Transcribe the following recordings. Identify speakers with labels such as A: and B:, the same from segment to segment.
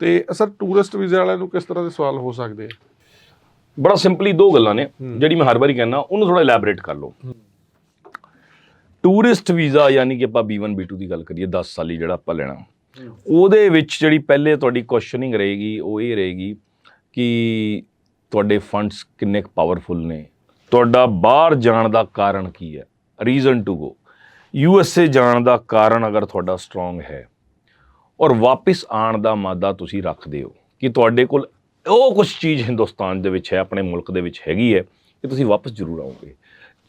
A: ਤੇ sir tourist ਵੀਜ਼ੇ ਵਾਲਿਆਂ ਨੂੰ ਕਿਸ ਤਰ੍ਹਾਂ ਦੇ ਸਵਾਲ ਹੋ ਸਕਦੇ ਆ?
B: ਬੜਾ ਸਿੰਪਲੀ ਦੋ ਗੱਲਾਂ ਨੇ ਜਿਹੜੀ ਮੈਂ ਹਰ ਵਾਰੀ ਕਹਿੰਦਾ ਉਹਨੂੰ ਥੋੜਾ ਇਲੈਬੋਰੇਟ ਕਰ ਲਓ। ਟੂਰਿਸਟ ਵੀਜ਼ਾ ਯਾਨੀ ਕਿ ਆਪਾਂ B1 B2 ਦੀ ਗੱਲ ਕਰੀਏ 10 ਸਾਲੀ ਜਿਹੜਾ ਆਪਾਂ ਲੈਣਾ। ਉਹਦੇ ਵਿੱਚ ਜਿਹੜੀ ਪਹਿਲੇ ਤੁਹਾਡੀ ਕੁਐਸਚਨਿੰਗ ਰਹੇਗੀ ਉਹ ਇਹ ਰਹੇਗੀ ਕਿ ਤੁਹਾਡੇ ਫੰਡਸ ਕਿੰਨੇ ਪਾਵਰਫੁਲ ਨੇ। ਤੁਹਾਡਾ ਬਾਹਰ ਜਾਣ ਦਾ ਕਾਰਨ ਕੀ ਹੈ? Reason to go U S A ਜਾਣ ਦਾ ਕਾਰਨ ਅਗਰ ਤੁਹਾਡਾ ਸਟਰੋਂਗ ਹੈ ਔਰ ਵਾਪਿਸ ਆਉਣ ਦਾ ਮਾਦਾ ਤੁਸੀਂ ਰੱਖਦੇ ਹੋ ਕਿ ਤੁਹਾਡੇ ਕੋਲ ਉਹ ਕੁਝ ਚੀਜ਼ ਹਿੰਦੁਸਤਾਨ ਦੇ ਵਿੱਚ ਹੈ ਆਪਣੇ ਮੁਲਕ ਦੇ ਵਿੱਚ ਹੈਗੀ ਹੈ ਕਿ ਤੁਸੀਂ ਵਾਪਸ ਜ਼ਰੂਰ ਆਓਗੇ।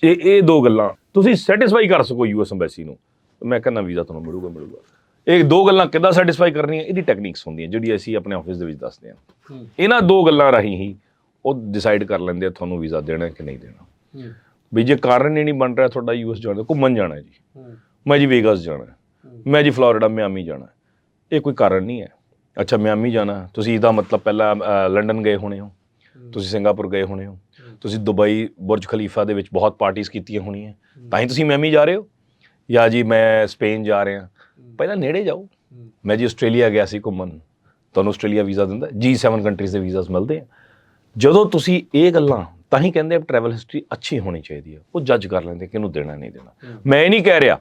B: ਜੇ ਇਹ ਦੋ ਗੱਲਾਂ ਤੁਸੀਂ ਸੈਟੀਸਫਾਈ ਕਰ ਸਕੋ ਯੂਐਸ ਐਮਬੈਸੀ ਨੂੰ। ਮੈਂ ਕਹਿੰਦਾ ਵੀਜ਼ਾ ਤੁਹਾਨੂੰ ਮਿਲੂਗਾ ਮਿਲੂਗਾ। ਇਹ ਦੋ ਗੱਲਾਂ ਕਿੱਦਾਂ ਸੈਟੀਸਫਾਈ ਕਰਨੀਆਂ ਇਹਦੀ ਟੈਕਨੀਕਸ ਹੁੰਦੀਆਂ ਜਿਹੜੀ ਅਸੀਂ ਆਪਣੇ ਆਫਿਸ ਦੇ ਵਿੱਚ ਦੱਸਦੇ ਹਾਂ। ਇਹਨਾਂ ਦੋ ਗੱਲਾਂ ਰਾਹੀਂ ਹੀ ਉਹ ਡਿਸਾਈਡ ਕਰ ਲੈਂਦੇ ਆ ਤੁਹਾਨੂੰ ਵੀਜ਼ਾ ਦੇਣਾ ਕਿ ਨਹੀਂ ਦੇਣਾ। ਵੀ ਜੇ ਕਾਰਨ ਹੀ ਨਹੀਂ ਬਣ ਰਿਹਾ ਤੁਹਾਡਾ ਯੂਐਸ ਜਾਣ ਦਾ ਘੁੰਮਣ ਜਾਣਾ ਜੀ। ਮੈਂ ਜੀ ਵੇਗਸ ਜਾਣਾ। ਮੈਂ ਜੀ ਫਲੋਰੀਡਾ ਮਿਆਮੀ ਜਾਣਾ। ਇਹ ਕੋਈ ਕਾਰਨ ਨਹੀਂ ਹੈ। ਅੱਛਾ ਮਿਆਮੀ ਜਾਣਾ। ਤੁਸੀਂ ਇਹਦਾ ਮਤਲਬ ਪਹਿਲਾਂ ਲੰਡਨ ਗਏ ਹੋਣੇ ਹੋ। ਤੁਸੀਂ ਸਿੰਗਾਪੁਰ ਗਏ ਹੋਣੇ ਹੋ। ਤੁਸੀਂ ਦੁਬਈ ਬੁਰਜ ਖਲੀਫਾ ਦੇ ਵਿੱਚ ਬਹੁਤ ਪਾਰਟੀਆਂ ਕੀਤੀਆਂ ਹੋਣੀਆਂ। ਤਾਂ ਹੀ ਤੁਸੀਂ ਮਿਆਮੀ ਜਾ ਰਹੇ ਹੋ? ਜਾਂ ਜੀ ਮੈਂ ਸਪੇਨ ਜਾ ਰਿਹਾ। ਪਹਿਲਾਂ ਨੇੜੇ ਜਾਓ। ਮੈਂ ਜੀ ਆਸਟ੍ਰੇਲੀਆ ਗਿਆ ਸੀ ਘੁੰਮਣ। ਤੁਹਾਨੂੰ ਆਸਟ੍ਰੇਲੀਆ ਵੀਜ਼ਾ ਦਿੰਦਾ। G7 ਕੰਟਰੀਜ਼ ਦੇ ਵੀਜ਼ਾਸ ਮਿਲਦੇ ਆ। ਜਦੋਂ ਤੁਸੀਂ ਇਹ ਗੱਲਾਂ ਤਾਂ ਹੀ ਕਹਿੰਦੇ ਆ ਟਰੈਵਲ ਹਿਸਟਰੀ ਅੱਛੀ ਹੋਣੀ ਚਾਹੀਦੀ ਹੈ ਉਹ ਜੱਜ ਕਰ ਲੈਂਦੇ ਕਿ ਇਹਨੂੰ ਦੇਣਾ ਨਹੀਂ ਦੇਣਾ। ਮੈਂ ਇਹ ਨਹੀਂ ਕਹਿ ਰਿਹਾ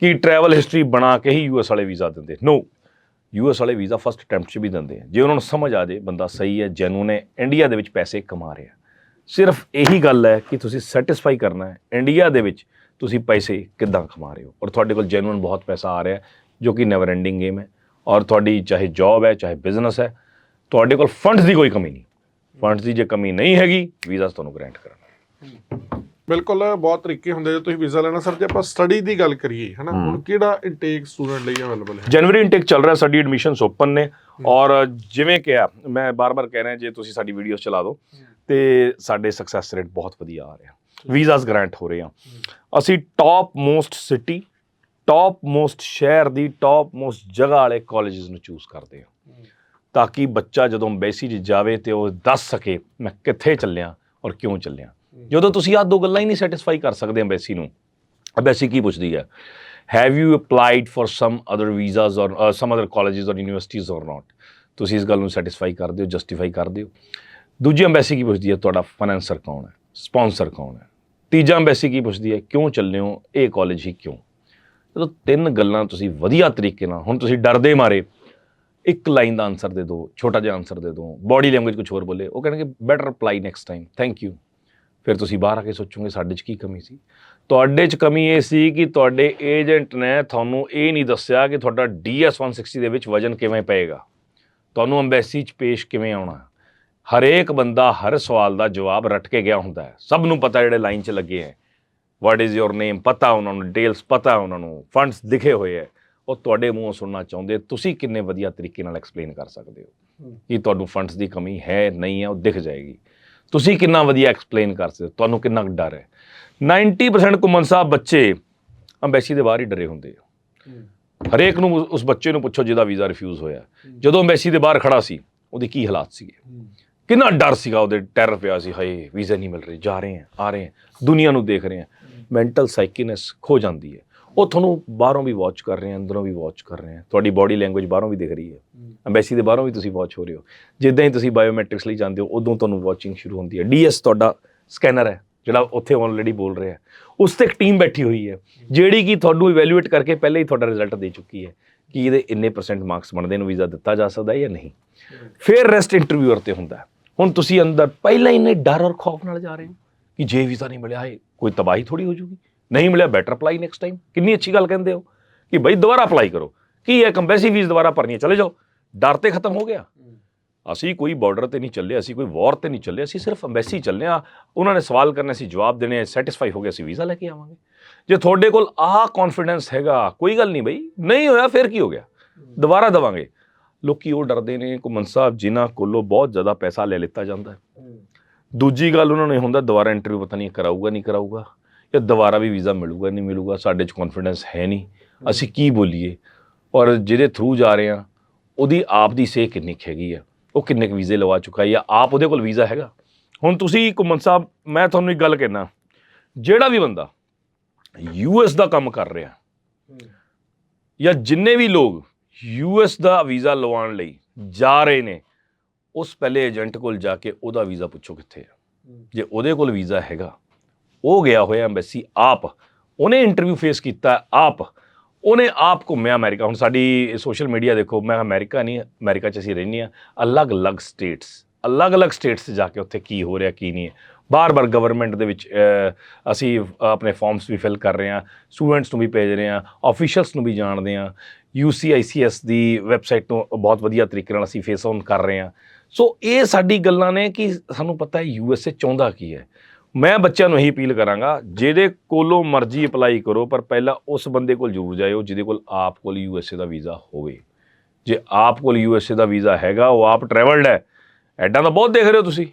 B: ਕਿ ਟਰੈਵਲ ਹਿਸਟਰੀ ਬਣਾ ਕੇ ਹੀ ਯੂਐਸ ਵਾਲੇ ਵੀਜ਼ਾ ਦਿੰਦੇ। ਨੋ ਯੂਐਸ ਵਾਲੇ ਵੀਜ਼ਾ ਫਸਟ ਅਟੈਂਪਟ 'ਚ ਵੀ ਦਿੰਦੇ ਆ। ਜੇ ਉਹਨਾਂ ਨੂੰ ਸਮਝ ਆ ਜੇ ਬੰਦਾ ਸਹੀ ਹੈ ਜੈਨੂਨ ਹੈ, ਇੰਡੀਆ ਦੇ ਵਿੱਚ ਪੈਸੇ ਕਮਾ ਰਿਹਾ। ਸਿਰਫ ਇਹੀ ਗੱਲ ਹੈ ਕਿ ਤੁਸੀਂ ਸੈਟੀਸਫਾਈ ਕਰਨਾ ਹੈ, ਇੰਡੀਆ ਦੇ ਵਿੱਚ ਤੁਸੀਂ ਪੈਸੇ ਕਿੱਦਾਂ ਕਮਾ ਰਹੇ ਹੋ? ਔਰ ਤੁਹਾਡੇ ਕੋਲ ਜੈਨੂਨ ਬਹੁਤ ਪੈਸਾ ਆ ਰਿਹਾ, ਜੋ ਕਿ ਨੈਵਰ ਐਂਡਿੰਗ ਗੇਮ ਹੈ। ਔਰ ਤੁਹਾਡੀ ਚਾਹੇ ਜੌਬ ਹੈ, ਚਾਹੇ ਬਿਜ਼ਨਸ ਹੈ, ਤੁਹਾਡੇ ਕੋਲ ਫੰਡਸ ਦੀ ਕੋਈ ਕਮੀ ਨਹੀਂ। ਫੰਡਸ ਦੀ ਜੇ ਕਮੀ ਨਹੀਂ ਹੈਗੀ, ਵੀਜ਼ਾ ਤੁਹਾਨੂੰ ਗ੍ਰਾਂਟ ਕਰਨਾ
A: ਬਿਲਕੁਲ ਬਹੁਤ ਤਰੀਕੇ ਹੁੰਦੇ ਜੇ ਤੁਸੀਂ ਵੀਜ਼ਾ ਲੈਣਾ। ਸਰ ਜੇ ਆਪਾਂ ਸਟੱਡੀ ਦੀ ਗੱਲ ਕਰੀਏ ਹਨਾ ਹੁਣ ਕਿਹੜਾ ਇਨਟੇਕ ਸਟੂਡੈਂਟ ਲਈ ਅਵੇਲੇਬਲ ਹੈ?
B: ਜਨਵਰੀ ਇਨਟੇਕ ਚੱਲ ਰਿਹਾ ਸਾਡੀ ਐਡਮਿਸ਼ਨਸ ਓਪਨ ਨੇ। ਔਰ ਜਿਵੇਂ ਕਿਹਾ ਮੈਂ ਬਾਰ-ਬਾਰ ਕਹਿ ਰਿਹਾ ਜੇ ਤੁਸੀਂ ਸਾਡੀ ਵੀਡੀਓਜ਼ ਚਲਾ ਦਿਓ ਤੇ ਸਾਡੇ ਸਕਸੈਸ ਰੇਟ ਬਹੁਤ ਵਧੀਆ ਆ ਰਿਹਾ। ਵੀਜ਼ਾਸ ਗ੍ਰਾਂਟ ਹੋ ਰਹੇ ਆ। ਅਸੀਂ top most city top most ਸ਼ਹਿਰ ਦੀ ਟਾਪ ਮੋਸਟ ਜਗ੍ਹਾ ਵਾਲੇ ਕਾਲਜਸ ਨੂੰ ਚੂਜ਼ ਕਰਦੇ ਆ। ਤਾਂ ਕਿ ਬੱਚਾ ਜਦੋਂ ਐਮਬੈਸੀ 'ਚ ਜਾਵੇ ਤੇ ਉਹ ਦੱਸ ਸਕੇ ਮੈਂ ਕਿੱਥੇ ਚੱਲਿਆ ਔਰ ਕਿਉਂ ਚੱਲਿਆ। ਜਦੋਂ ਤੁਸੀਂ ਆਹ ਦੋ ਗੱਲਾਂ ਹੀ ਨਹੀਂ ਸੈਟੀਸਫਾਈ ਕਰ ਸਕਦੇ ਐਮਬੈਸੀ ਨੂੰ ਐਮਬੈਸੀ ਕੀ ਪੁੱਛਦੀ ਹੈ? Have you applied for some other visas or some other colleges or universities or not ਤੁਸੀਂ ਇਸ ਗੱਲ ਨੂੰ ਸੈਟੀਸਫਾਈ ਕਰਦੇ ਹੋ ਜਸਟੀਫਾਈ ਕਰਦੇ ਹੋ। ਦੂਜੀ ਐਮਬੈਸੀ ਕੀ ਪੁੱਛਦੀ ਹੈ? ਤੁਹਾਡਾ ਫਾਈਨੈਂਸਰ ਕੌਣ ਹੈ? ਸਪਾਂਸਰ ਕੌਣ ਹੈ? ਤੀਜਾ ਐਮਬੈਸੀ ਕੀ ਪੁੱਛਦੀ ਹੈ? ਕਿਉਂ ਚੱਲੇ ਹੋ? ਇਹ ਕਾਲਜ ਹੀ ਕਿਉਂ? ਜਦੋਂ ਤਿੰਨ ਗੱਲਾਂ ਤੁਸੀਂ ਵਧੀਆ ਤਰੀਕੇ ਨਾਲ, ਹੁਣ ਤੁਸੀਂ ਡਰਦੇ ਮਾਰੇ, ਇੱਕ ਲਾਈਨ ਦਾ ਆਨਸਰ ਦੇ ਦਿਓ, ਛੋਟਾ ਜਿਹਾ ਆਨਸਰ ਦੇ ਦਿਓ ਬਾਡੀ ਲੈਂਗੁਏਜ ਕੁਝ ਹੋਰ ਬੋਲੇ, ਉਹ ਕਹਿਣਗੇ better apply next time thank you ਫਿਰ ਤੁਸੀਂ ਬਾਹਰ ਆ ਕੇ ਸੋਚੋਗੇ ਸਾਡੇ 'ਚ ਕੀ ਕਮੀ ਸੀ? ਤੁਹਾਡੇ 'ਚ ਕਮੀ ਇਹ ਸੀ ਕਿ ਤੁਹਾਡੇ ਏਜੰਟ ਨੇ ਤੁਹਾਨੂੰ ਇਹ ਨਹੀਂ ਦੱਸਿਆ ਕਿ ਤੁਹਾਡਾ DS 160 ਦੇ ਵਿੱਚ ਵਜਨ ਕਿਵੇਂ ਪਏਗਾ। ਤੁਹਾਨੂੰ ਐਮਬੈਸੀ 'ਚ ਪੇਸ਼ ਕਿਵੇਂ ਆਉਣਾ? ਹਰੇਕ ਬੰਦਾ ਹਰ ਸਵਾਲ ਦਾ ਜਵਾਬ ਰੱਟ ਕੇ ਗਿਆ ਹੁੰਦਾ ਹੈ। ਸਭ ਨੂੰ ਪਤਾ ਜਿਹੜੇ ਲਾਈਨ 'ਚ ਲੱਗੇ ਹੈ। ਵਾਟ ਇਜ਼ ਯੋਰ ਨੇਮ ਪਤਾ ਉਹਨਾਂ ਨੂੰ ਡਿਟੇਲਸ ਪਤਾ ਉਹਨਾਂ ਨੂੰ ਫੰਡਸ ਦਿਖੇ ਹੋਏ ਹੈ। ਉਹ ਤੁਹਾਡੇ ਮੂੰਹੋਂ ਸੁਣਨਾ ਚਾਹੁੰਦੇ ਤੁਸੀਂ ਕਿੰਨੇ ਵਧੀਆ ਤਰੀਕੇ ਨਾਲ ਐਕਸਪਲੇਨ ਕਰ ਸਕਦੇ ਹੋ ਕਿ ਤੁਹਾਨੂੰ ਫੰਡਸ ਦੀ ਕਮੀ ਹੈ ਨਹੀਂ ਹੈ ਉਹ ਦਿਖ ਜਾਏਗੀ। ਤੁਸੀਂ ਕਿੰਨਾ ਵਧੀਆ ਐਕਸਪਲੇਨ ਕਰ ਸਕਦੇ ਤੁਹਾਨੂੰ ਕਿੰਨਾ ਡਰ ਹੈ? 90% ਕੁਮਨ ਸਾਹਿਬ ਬੱਚੇ ਅੰਬੈਸੀ ਦੇ ਬਾਹਰ ਹੀ ਡਰੇ ਹੁੰਦੇ ਆ। ਹਰੇਕ ਨੂੰ ਉਸ- ਉਸ ਬੱਚੇ ਨੂੰ ਪੁੱਛੋ ਜਿਹਦਾ ਵੀਜ਼ਾ ਰਿਫਿਊਜ਼ ਹੋਇਆ। ਜਦੋਂ ਅੰਬੈਸੀ ਦੇ ਬਾਹਰ ਖੜਾ ਸੀ ਉਹਦੇ ਕੀ ਹਾਲਾਤ ਸੀਗੇ? ਕਿੰਨਾ ਡਰ ਸੀਗਾ ਉਹਦੇ ਟੈਰਰ ਪਿਆ ਸੀ ਹਾਏ ਵੀਜ਼ਾ ਨਹੀਂ ਮਿਲ ਰਹੀ ਜਾ ਰਹੇ ਆ ਆ ਰਹੇ ਆ ਦੁਨੀਆ ਨੂੰ ਦੇਖ ਰਹੇ ਆ ਮੈਂਟਲ ਸਾਈਕੀਨੈਸ ਖੋ ਜਾਂਦੀ ਹੈ। ਉਹ ਤੁਹਾਨੂੰ ਬਾਹਰੋਂ ਵੀ ਵਾਚ ਕਰ ਰਹੇ ਆ ਅੰਦਰੋਂ ਵੀ ਵਾਚ ਕਰ ਰਹੇ ਆ। ਤੁਹਾਡੀ ਬਾਡੀ ਲੈਂਗੁਏਜ ਬਾਹਰੋਂ ਵੀ ਦਿਖ ਰਹੀ ਹੈ। ਅੰਬੈਸੀ ਦੇ ਬਾਹਰੋਂ ਵੀ ਤੁਸੀਂ ਵਾਚ ਹੋ ਰਹੇ ਹੋ। ਜਿੱਦਾਂ ਹੀ ਤੁਸੀਂ ਬਾਇਓਮੈਟ੍ਰਿਕਸ ਲਈ ਜਾਂਦੇ ਹੋ ਉਦੋਂ ਤੁਹਾਨੂੰ ਵਾਚਿੰਗ ਸ਼ੁਰੂ ਹੁੰਦੀ ਹੈ। ਡੀਐਸ ਤੁਹਾਡਾ ਸਕੈਨਰ ਹੈ ਜਿਹੜਾ ਉੱਥੇ ਆਲਰੇਡੀ ਬੋਲ ਰਿਹਾ ਉਸ ਤੇ ਇੱਕ ਟੀਮ ਬੈਠੀ ਹੋਈ ਹੈ ਜਿਹੜੀ ਕਿ ਤੁਹਾਨੂੰ ਇਵੈਲੂਏਟ ਕਰਕੇ ਪਹਿਲੇ ਹੀ ਤੁਹਾਡਾ ਰਿਜ਼ਲਟ ਦੇ ਚੁੱਕੀ ਹੈ ਕਿ ਇਹਦੇ ਇੰਨੇ ਪਰਸੈਂਟ ਮਾਰਕਸ ਬਣਦੇ ਨੂੰ ਵੀਜ਼ਾ ਦਿੱਤਾ ਜਾ ਸਕਦਾ ਹੈ ਜਾਂ ਨਹੀਂ। ਫਿਰ ਰੈਸਟ ਇੰਟਰਵਿਊਅਰ ਤੇ ਹੁੰਦਾ। ਹੁਣ ਤੁਸੀਂ ਅੰਦਰ ਪਹਿਲਾਂ ਹੀ ਇੰਨੇ ਡਰ ਔਰ ਖੌਫ ਨਾਲ ਜਾ ਰਹੇ ਹੋ ਕਿ ਜੇ ਵੀਜ਼ਾ ਨਹੀਂ ਮਿਲਿਆ ਹੈ ਕੋਈ ਤਬਾਹੀ ਥੋੜੀ ਹੋ ਜੂਗੀ ਨਹੀਂ ਮਿਲਿਆ ਬੈਟਰ ਅਪਲਾਈ ਨੈਕਸਟ ਟਾਈਮ ਕਿੰਨੀ ਅੱਛੀ ਗੱਲ ਕਹਿੰਦੇ ਹੋ ਕਿ ਬਈ ਦੁਬਾਰਾ ਅਪਲਾਈ ਕਰੋ। ਕੀ ਹੈ ਕੰਬੈਸੀ ਫੀਸ ਦੁਬਾਰਾ ਭਰਨੀ ਹੈ ਚਲੇ ਜਾਓ। ਡਰ ਤੇ ਖਤਮ ਹੋ ਗਿਆ। ਅਸੀਂ ਕੋਈ ਬਾਰਡਰ ਤੇ ਨਹੀਂ ਚੱਲੇ ਅਸੀਂ ਕੋਈ ਵਾਰ ਤੇ ਨਹੀਂ ਚੱਲੇ ਅਸੀਂ ਸਿਰਫ ਅੰਬੈਸੀ ਚੱਲੇ ਆ ਉਹਨਾਂ ਨੇ ਸਵਾਲ ਕਰਨੇ ਸੀ ਜਵਾਬ ਦੇਣੇ ਸੈਟੀਸਫਾਈ ਹੋ ਗਏ ਅਸੀਂ ਵੀਜ਼ਾ ਲੈ ਕੇ ਆਵਾਂਗੇ। ਜੇ ਤੁਹਾਡੇ ਕੋਲ ਆਹ ਕੌਨਫੀਡੈਂਸ ਹੈਗਾ ਕੋਈ ਗੱਲ ਨਹੀਂ ਬਈ। ਨਹੀਂ ਹੋਇਆ ਫਿਰ ਕੀ ਹੋ ਗਿਆ? ਦੁਬਾਰਾ ਦਵਾਂਗੇ। ਲੋਕੀ ਉਹ ਡਰਦੇ ਨੇ ਘੁੰਮਣ ਸਾਹਿਬ ਜਿਨ੍ਹਾਂ ਕੋਲੋਂ ਬਹੁਤ ਜ਼ਿਆਦਾ ਪੈਸਾ ਲੈ ਲਿੱਤਾ ਜਾਂਦਾ ਹੈ। ਦੂਜੀ ਗੱਲ ਉਹਨਾਂ ਨੂੰ ਇਹ ਹੁੰਦਾ ਦੁਬਾਰਾ ਇੰਟਰਵਿਊ ਪਤਾ ਨਹੀਂ ਕਰਾਊਗਾ ਨਹੀਂ ਕਰਾਊਗਾ। ਜਾਂ ਦੁਬਾਰਾ ਵੀ ਵੀਜ਼ਾ ਮਿਲੂਗਾ, ਨਹੀਂ ਮਿਲੂਗਾ, ਸਾਡੇ 'ਚ ਕੌਨਫੀਡੈਂਸ ਹੈ ਨਹੀਂ। ਅਸੀਂ ਕੀ ਬੋਲੀਏ? ਔਰ ਜਿਹਦੇ ਥਰੂ ਜਾ ਰਹੇ ਆ ਉਹਦੀ ਆਪ ਦੀ ਸੇ ਕਿੰਨੀ ਕੁ ਹੈਗੀ ਆ? ਉਹ ਕਿੰਨੇ ਕੁ ਵੀਜ਼ੇ ਲਵਾ ਚੁੱਕਾ ਹੈ ਜਾਂ ਆਪ ਉਹਦੇ ਕੋਲ ਵੀਜ਼ਾ ਹੈਗਾ? ਹੁਣ ਤੁਸੀਂ ਘੁੰਮਣ ਸਾਹਿਬ, ਮੈਂ ਤੁਹਾਨੂੰ ਇੱਕ ਗੱਲ ਕਹਿਣਾ ਜਿਹੜਾ ਵੀ ਬੰਦਾ ਯੂਐਸ ਦਾ ਕੰਮ ਕਰ ਰਿਹਾ, ਜਾਂ ਜਿੰਨੇ ਵੀ ਲੋਕ ਯੂਐਸ ਦਾ ਵੀਜ਼ਾ ਲਵਾਉਣ ਲਈ ਜਾ ਰਹੇ ਨੇ, ਉਸ ਪਹਿਲੇ ਏਜੰਟ ਕੋਲ ਜਾ ਕੇ ਉਹਦਾ ਵੀਜ਼ਾ ਪੁੱਛੋ ਕਿੱਥੇ ਆ। ਜੇ ਉਹਦੇ ਕੋਲ ਵੀਜ਼ਾ ਹੈਗਾ ਉਹ ਗਿਆ ਹੋਇਆ ਐਮਬੈਸੀ ਆਪ। ਉਹਨੇ ਇੰਟਰਵਿਊ ਫੇਸ ਕੀਤਾ ਆਪ। ਉਹਨੇ ਆਪ ਘੁੰਮਿਆ ਅਮਰੀਕਾ। ਹੁਣ ਸਾਡੀ ਸੋਸ਼ਲ ਮੀਡੀਆ ਦੇਖੋ, ਮੈਂ ਅਮਰੀਕਾ ਨਹੀਂ, ਅਮਰੀਕਾ 'ਚ ਅਸੀਂ ਰਹਿੰਦੇ ਹਾਂ। ਅਲੱਗ-ਅਲੱਗ ਸਟੇਟਸ ਅਲੱਗ-ਅਲੱਗ ਸਟੇਟਸ 'ਚ ਜਾ ਕੇ ਉੱਥੇ ਕੀ ਹੋ ਰਿਹਾ, ਕੀ ਨਹੀਂ ਹੈ। ਬਾਰ-ਬਾਰ ਗਵਰਨਮੈਂਟ ਦੇ ਵਿੱਚ ਅਸੀਂ ਆਪਣੇ ਫਾਰਮਸ ਵੀ ਫਿਲ ਕਰ ਰਹੇ ਹਾਂ ਸਟੂਡੈਂਟਸ ਨੂੰ ਵੀ ਭੇਜ ਰਹੇ ਹਾਂ ਆਫੀਸ਼ੀਅਲਸ ਨੂੰ ਵੀ ਜਾਣਦੇ ਹਾਂ। UCICS ਦੀ ਵੈਬਸਾਈਟ ਨੂੰ ਬਹੁਤ ਵਧੀਆ ਤਰੀਕੇ ਨਾਲ ਅਸੀਂ ਫੇਸ ਔਨ ਕਰ ਰਹੇ ਹਾਂ। ਸੋ ਇਹ ਸਾਡੀ ਗੱਲਾਂ ਨੇ ਕਿ ਸਾਨੂੰ ਪਤਾ ਹੈ USA ਚਾਹੁੰਦਾ ਕੀ ਹੈ। ਮੈਂ ਬੱਚਿਆਂ ਨੂੰ ਇਹੀ ਅਪੀਲ ਕਰਾਂਗਾ, ਜਿਹਦੇ ਕੋਲੋਂ ਮਰਜ਼ੀ ਅਪਲਾਈ ਕਰੋ, ਪਰ ਪਹਿਲਾਂ ਉਸ ਬੰਦੇ ਕੋਲ ਜ਼ਰੂਰ ਜਾਇਓ, ਜਿਹਦੇ ਕੋਲ ਆਪ ਕੋਲ ਯੂ ਐੱਸ ਏ ਦਾ ਵੀਜ਼ਾ ਹੋਵੇ। ਜੇ ਆਪ ਕੋਲ ਯੂ ਐੱਸ ਏ ਦਾ ਵੀਜ਼ਾ ਹੈਗਾ, ਉਹ ਆਪ ਟਰੈਵਲਡ ਹੈ, ਐਡਾਂ ਤਾਂ ਬਹੁਤ ਦੇਖ ਰਹੇ ਹੋ ਤੁਸੀਂ,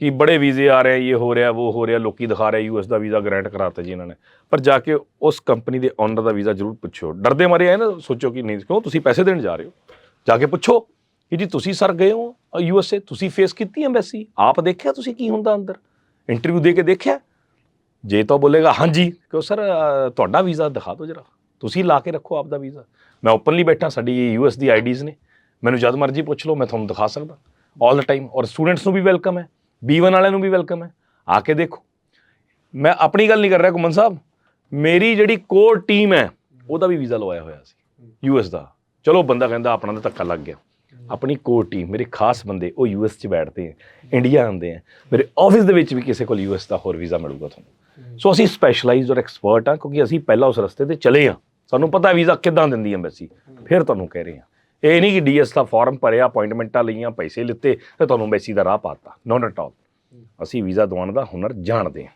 B: ਕਿ ਬੜੇ ਵੀਜ਼ੇ ਆ ਰਹੇ ਇਹ ਹੋ ਰਿਹਾ, ਉਹ ਹੋ ਰਿਹਾ, ਲੋਕੀ ਦਿਖਾ ਰਹੇ US ਦਾ ਵੀਜ਼ਾ ਗ੍ਰਾਂਟ ਕਰਾਤਾ ਜੀ ਇਹਨਾਂ ਨੇ। ਪਰ ਜਾ ਕੇ ਉਸ ਕੰਪਨੀ ਦੇ ਓਨਰ ਦਾ ਵੀਜ਼ਾ ਜ਼ਰੂਰ ਪੁੱਛੋ ਡਰਦੇ ਮਾਰੇ ਆਏ ਨਾ ਸੋਚੋ ਕਿ ਨਹੀਂ, ਕਿਉਂ ਤੁਸੀਂ ਪੈਸੇ ਦੇਣ ਜਾ ਰਹੇ ਹੋ? ਜਾ ਕੇ ਪੁੱਛੋ ਕਿ ਜੀ ਤੁਸੀਂ ਸਰ ਗਏ ਹੋ USA ਤੁਸੀਂ ਫੇਸ ਕੀਤੀ ਐਮਬੈਸੀ ਆਪ ਦੇਖਿਆ ਤੁਸੀਂ ਕੀ ਹੁੰਦਾ ਅੰਦਰ? ਇੰਟਰਵਿਊ ਦੇ ਕੇ ਦੇਖਿਆ? ਜੇ ਤਾਂ ਬੋਲੇਗਾ ਹਾਂਜੀ। ਕਿਉਂ ਸਰ ਤੁਹਾਡਾ ਵੀਜ਼ਾ ਦਿਖਾ ਦਿਓ ਜਰਾ। ਤੁਸੀਂ ਲਾ ਕੇ ਰੱਖੋ ਆਪਦਾ ਵੀਜ਼ਾ। ਮੈਂ ਓਪਨਲੀ ਬੈਠਾ ਸਾਡੀ ਯੂਐਸ ਦੀ ਆਈਡੀਜ਼ ਨੇ। ਮੈਨੂੰ ਜਦ ਮਰਜ਼ੀ ਪੁੱਛ ਲਓ ਮੈਂ ਤੁਹਾਨੂੰ ਦਿਖਾ ਸਕਦਾ। 올 ਦਾ ਟਾਈਮ ਔਰ ਸਟੂਡੈਂਟਸ ਨੂੰ ਵੀ ਵੈਲਕਮ ਹੈ। B1 ਵਾਲਿਆਂ ਨੂੰ ਵੀ ਵੈਲਕਮ ਹੈ। ਆ ਕੇ ਦੇਖੋ। ਮੈਂ ਆਪਣੀ ਗੱਲ ਨਹੀਂ ਕਰ ਰਿਹਾ ਕੁਮਨ ਸਾਹਿਬ। ਮੇਰੀ ਜਿਹੜੀ ਕੋਰ ਟੀਮ ਹੈ ਉਹਦਾ ਵੀ ਵੀਜ਼ਾ ਲਵਾਇਆ ਹੋਇਆ ਸੀ। ਯੂਐਸ ਦਾ। ਚਲੋ ਬੰਦਾ ਕਹਿੰਦਾ ਆਪਣਾ ਤਾਂ ਧੱਕਾ ਲੱਗ ਗਿਆ। ਆਪਣੀ ਕੋਰ ਟੀਮ ਮੇਰੇ ਖਾਸ ਬੰਦੇ ਉਹ ਯੂਐਸ 'ਚ ਬੈਠਦੇ ਹੈ ਇੰਡੀਆ ਆਉਂਦੇ ਹੈ ਮੇਰੇ ਆਫਿਸ ਦੇ ਵਿੱਚ ਵੀ ਕਿਸੇ ਕੋਲ ਯੂਐਸ ਦਾ ਹੋਰ ਵੀਜ਼ਾ ਮਿਲੂਗਾ ਤੁਹਾਨੂੰ। ਸੋ ਅਸੀਂ ਸਪੈਸ਼ਲਾਈਜ਼ਡ ਔਰ ਐਕਸਪਰਟ ਆ ਕਿਉਂਕਿ ਅਸੀਂ ਪਹਿਲਾਂ ਉਸ ਰਸਤੇ ਤੇ ਚਲੇ ਆ ਸਾਨੂੰ ਪਤਾ ਵੀਜ਼ਾ ਕਿੱਦਾਂ ਦਿੰਦੀ ਐਮਬੈਸੀ ਫਿਰ ਤੁਹਾਨੂੰ ਕਹਿ ਰਹੇ ਆ ਇਹ ਨਹੀਂ ਕਿ ਡੀਐਸ ਦਾ ਫਾਰਮ ਭਰਿਆ ਅਪਾਇੰਟਮੈਂਟਾਂ ਲਈਆਂ ਪੈਸੇ ਲਿੱਤੇ ਤੇ ਤੁਹਾਨੂੰ ਐਮਬੈਸੀ ਦਾ ਰਾਹ ਪਾਤਾ। ਨੋ ਨਟ ਆਲ ਅਸੀਂ ਵੀਜ਼ਾ ਦਵਾਉਣ ਦਾ ਹੁਨਰ ਜਾਣਦੇ ਹਾਂ।